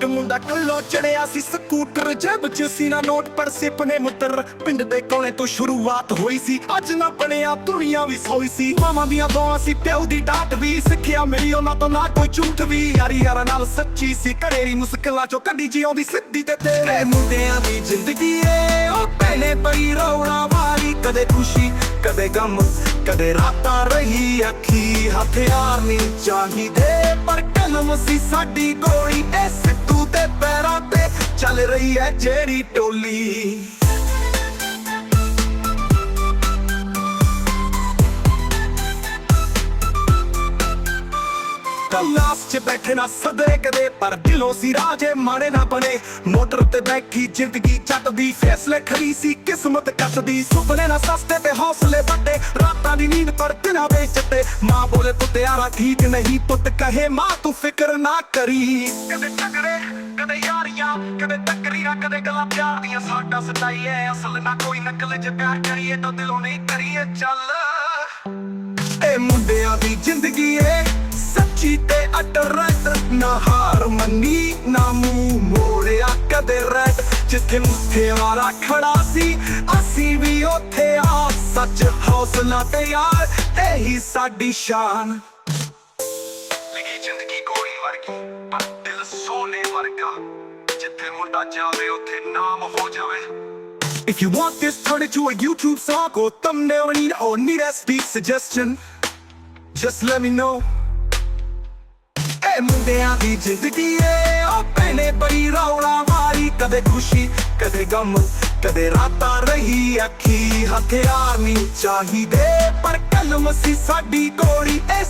ਇੱਕ ਮੁੰਡਾ ਕੱਲੋ ਚੜਿਆ ਸੀ ਸਕੂਟਰ, ਜੇਬ ਚ ਸੀ ਨਾ ਨੋਟ, ਪਰ ਸਿਪਨੇ ਮੁੱਤਰ। ਪਿੰਡ ਦੇ ਕੋਲੇ ਤੋਂ ਸ਼ੁਰੂਆਤ ਹੋਈ ਸੀ, ਅੱਜ ਨਾ ਬਣਿਆ ਦੁਨੀਆ ਵੀ ਸੋਈ ਸੀ। ਮਾਮਾ ਦੀਆਂ ਦੋਆਂ ਸੀ, ਪਿਓ ਦੀ ਡਾਟ ਵੀ ਸਿੱਖਿਆ ਮਿਲੀ ਉਹਨਾਂ ਤੋਂ ਨਾ ਕੋਈ ਝੂਠ ਵੀ। ਯਾਰੀ ਯਾਰਾਂ ਨਾਲ ਸੱਚੀ ਸੀ ਘਰੇਰੀ ਮੁਸਕਲਾਂ ਚੋਂ ਕੱਢੀ ਜਿਉਂਦੀ ਸਿੱਧੀ ਤੇ ਤੇਰੇ। ਮੁੰਡਿਆਂ ਦੀ ਜ਼ਿੰਦਗੀ ਏ, ਉਹ ਪਹਿਲੇ ਪਈ ਰੌਣਾ ਕਦੇ ਖੁਸ਼ੀ, ਕਦੇ ਗਮ, ਕਦੇ ਰਾਤਾਂ ਰਹੀ ਅੱਖੀ। ਹਥਿਆਰ ਨਹੀਂ ਚਾਹੀਦੇ, ਪਰ ਕਲਮ ਸੀ ਸਾਡੀ ਗੋਲੀ। ਐ ਸਿੱਧੂ ਤੇ ਪੈਰਾਂ ਤੇ ਚੱਲ ਰਹੀ ਐ ਜਿਹੜੀ ਟੋਲੀ। ਕਲਾਸ 'ਚ ਬੈਠੇ ਨਾ ਸਦੇ ਕਦੇ, ਪਰ ਦਿਲੋਂ ਸੀ ਰਾਜੇ ਮਾੜੇ ਨਾ ਬਣੇ। ਮੋਟਰ ਤੇ ਬੈਠੀ ਜ਼ਿੰਦਗੀ ਚੱਟਦੀ, ਫੈਸਲੇ ਖਰੀ ਸੀ, ਕਿਸਮਤ ਕੱਟਦੀ। ਸੁਪਨੇ ਨਾ ਸਸਤੇ ਤੇ ਹੌਸਲੇ ਵੱਡੇ ਰਾਤਾਂ ਦੀ ਨੀਂਦ ਪਰ ਦਿਨਾਂ ਵੇਚਤੇ ਮਾਂ ਬੋਲੇ ਪੁੱਤਿਆਰਾ ਠੀਕ ਨਹੀਂ ਪੁੱਤ, ਕਹੇ ਮਾਂ, ਤੂੰ ਫਿਕਰ ਨਾ ਕਰੀ। ਕਦੇ ਟਕਰੇ ਕਦੇ ਯਾਰੀਆਂ, ਕਦੇ ਟੱਕਰੀਆਂ ਕਦੇ ਗੱਲਾਂ ਪਿਆਰ ਦੀਆਂ। ਸਾਡਾ ਸਤਾਈ ਐ ਅਸਲ ਨਾ ਕੋਈ ਨਕਲ, ਜੇ ਪਿਆਰ ਕਰੀਏ ਤਾਂ ਦਿਲੋਂ ਨਹੀਂ ਕਰੀਏ ਚੱਲ। ਇਹ ਮੁੰਡਿਆਂ ਦੀ ਜ਼ਿੰਦਗੀ ਏ ਸੱਚੀ ਤੇ ਅਟਰੈਕਟ ਨਾ ਹਾਰ ਮੰਨੀ ਨਾ ਮੂੰਹ ਮੋੜਿਆ ਕਦੇ ਰੈਡ ਜਿੱਥੇ ਮੁੱਠੇ ਵਾਲਾ ਖੜਾ ਸੀ ਅਸੀਂ ਵੀ ਉੱਥੇ ਆ। ਸੱਚ ਹੌਸਲਾ ਤੇ ਯਾਰ ਇਹੀ ਸਾਡੀ ਸ਼ਾਨ। ਲਿਖੀ ਜ਼ਿੰਦਗੀ ਕੋਈ ਵਰਗੀ ਪਰ ਦਿਲ ਸੋਨੇ ਵਰਗਾ। ਜਿੱਥੇ ਮੁੰਡਾ ਜਾਵੇ ਉੱਥੇ ਨਾਮ ਹੋ ਜਾਵੇ। If you want this, turn it to a YouTube song or thumbnail need or need a suggestion. Just let me know. ਮੁੰਡਿਆਂ ਦੀ ਜ਼ਿੰਦਗੀ ਏ? ਉਹ ਪਹਿਲੇ ਬੜੀ ਰੌਲਾ ਮਾਰੀ, ਕਦੇ ਖੁਸ਼ੀ, ਕਦੇ ਗਮ, ਕਦੇ ਰਾਤਾਂ ਰਹੀ ਅੱਖੀ। ਹਥਿਆਰ ਨਹੀਂ ਚਾਹੀਦੇ, ਪਰ ਕਲਮ ਸੀ ਸਾਡੀ ਗੋਲੀ ਏ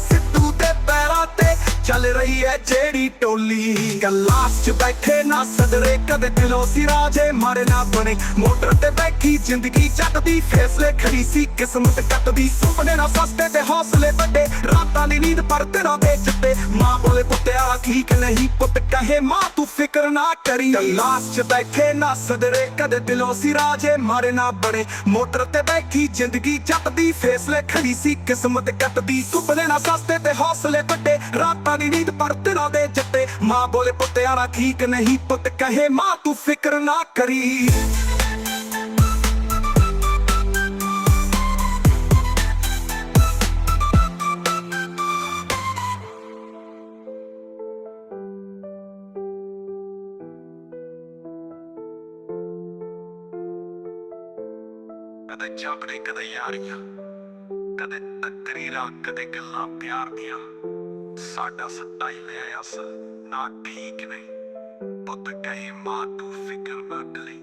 ਚੱਲ ਰਹੀ ਐ ਜਿਹੜੀ ਟੋਲੀ। ਗਲਾਸ 'ਚ ਬੈਠੇ ਨਾ ਸਦਰੇ, ਕਦੇ ਦਿਲੋਂ ਸੀ ਰਾਜੇ ਮਾਰੇ ਬਣੇ। ਮੋਟਰ ਤੇ ਬੈਠੀ ਜ਼ਿੰਦਗੀ ਚੱਟਦੀ, ਫੈਸਲੇ ਖੜੀ ਸੀ, ਕਿਸਮਤ ਕੱਟਦੀ। ਸੁਪਨੇ ਨਾ ਸਸਤੇ ਤੇ ਹੌਸਲੇ ਵੱਡੇ। ਰਾਤਾਂ ਦੀ ਨੀਂਦ ਪਰ ਤੇਰਾ ਵੇਚਤੇ ਮਾਂ ਬੋਲੇ, ਪੁੱਤਿਆ ਠੀਕ ਨਹੀਂ ਪੁੱਤ, ਕਹੇ ਮਾਂ, ਤੂੰ ਫਿਕਰ ਨਾ ਕਰੀ। ਗਲਾਸ 'ਚ ਬੈਠੇ ਨਾ ਸਦਰੇ, ਕਦੇ ਦਿਲੋਂ ਸੀ ਰਾਜੇ ਮਾਰੇ ਨਾ ਬਣੇ। ਮੋਟਰ ਤੇ ਬੈਠੀ ਜ਼ਿੰਦਗੀ ਚੱਟਦੀ, ਫੈਸਲੇ ਖੜੀ ਸੀ, ਕਿਸਮਤ ਕੱਟਦੀ। ਸੁਪਨੇ ਨਾ ਸਸਤੇ ਤੇ ਹੌਸਲੇ ਵੱਡੇ। ਰਾਤਾਂ ਦੀ ਨੀਂਦ ਪਰ ਤੇਰਾ ਦੇ ਜੱਤੇ। ਮਾਂ ਬੋਲੇ ਪੁੱਤਿਆ ਨਾ ਠੀਕ ਨਹੀਂ ਪੁੱਤ, ਕਹੇ ਮਾਂ, ਤੂੰ ਫਿਕਰ ਨਾ ਕਰੀ। ਕਦੇ ਝਗੜੇ ਕਦੇ ਯਾਰੀਆਂ, ਕਦੇ ਤਕਰੀਰਾਂ, ਕਦੇ ਗੱਲਾਂ ਪਿਆਰ ਦੀਆਂ। ਸਾਡਾ ਸੱਤਾ ਹੀ ਲੈ ਅਸ ਨਾ ਠੀਕ ਨਹੀਂ। ਪੁੱਤ ਕਹੇ ਮਾਂ ਤੂੰ ਫਿਕਰ ਨਾ